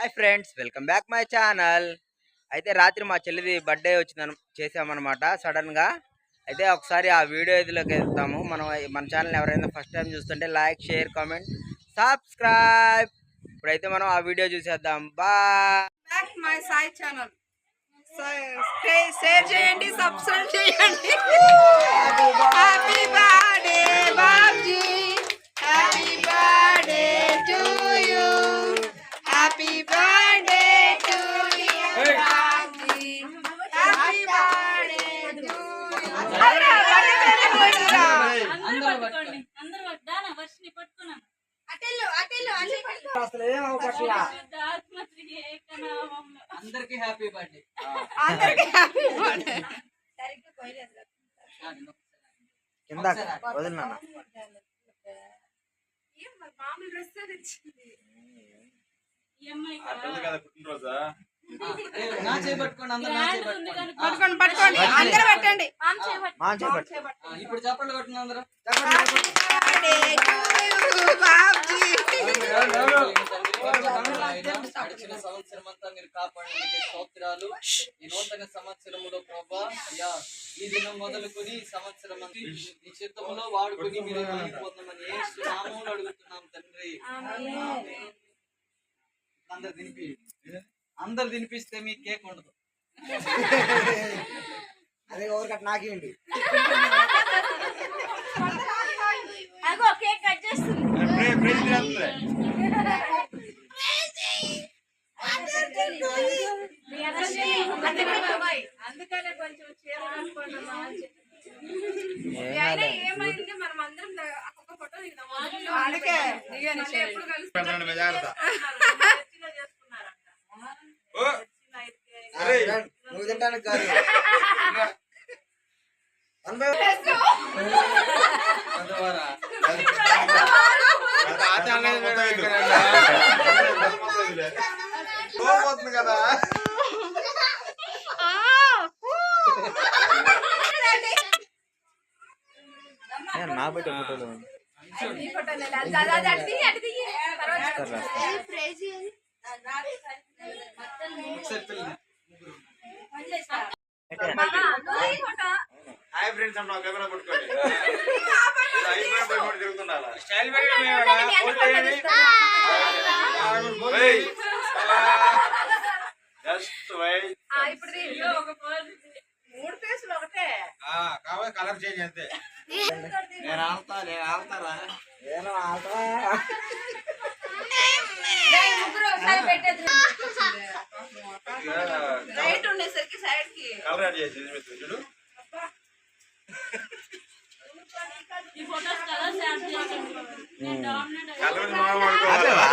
Hi friends welcome back my channel. అయితే రాత్రి మా చెల్లిది బర్త్డే వచ్చిందని చేసామన్నమాట సడన్గా. అయితే ఒకసారి ఆ వీడియో ఇదిలోకి వెళ్తాము. మనం మన ఛానల్ ఎవరైనా ఫస్ట్ టైం చూస్తుంటే లైక్ షేర్ కామెంట్ సబ్స్క్రైబ్. ఇప్పుడైతే మనం ఆ వీడియో చూసేద్దాం. Bye. My Sai channel share చేయండి సబ్స్క్రైబ్ చేయండి. హ్యాపీ బర్త్డే అందరికి హ్యాపీ బర్త్డే అందరికీ హ్యాపీ బర్త్డే కింద వదిలినా మామూలు డ్రెస్ వచ్చింది పట్టుకోండి అందరూ పెట్టండి ఇప్పుడు కొట్టిన అందరూ గడిచిన సంవత్సరం అంతా మీరు కాపాడడానికి స్తోత్రాలు ఈ నూతన సంవత్సరములో ప్రభా అయ్యా ఈ దినం మొదలుకొని సంవత్సరం అంతా ఈ చిత్తములో వాడుకొని మీరు పొందమని ఏ అడుగుతున్నాం తండ్రి ఆమేన్. అందరు తినిపి అందరు తినిపిస్తే మీ కేక్ ఉండదు. అదే కేక్ కట్ చేస్తుంది. తినేస్తుంది. అందుకనే కొంచెం చీర ఏమైంది? మనం అందరం ఫోటో దిగుదాం. ఎప్పుడు కలిసి నువ్వు తింటానికి కాదు అందువల్ల అంత ఆచారం లేదు మేడం ఇక్కడ. మొత్తం ఇదిలే. పోతుంది కదా నా బయట ఫోటోలు ఈ హాయ్ ఫ్రెండ్స్ అంటే కెమెరా పట్టుకోండి. స్టైల్ నేను. జస్ట్. మూడు ఫేసులు ఒకటే. కలర్ చేంజ్ అంతే. నేను ఆడతా నేను ఆడతారా ఆటరా ఏయ్, ముగ్గురు ఒకసారి పెట్టేది రైట్ ఉండేసరికి సైడ్కి కలర్ యాడ్ చేసి చూడు. ఈ ఫొటోస్ కలర్స్ యాడ్ చేసింది నేను డామినేట్ ఆపేవా?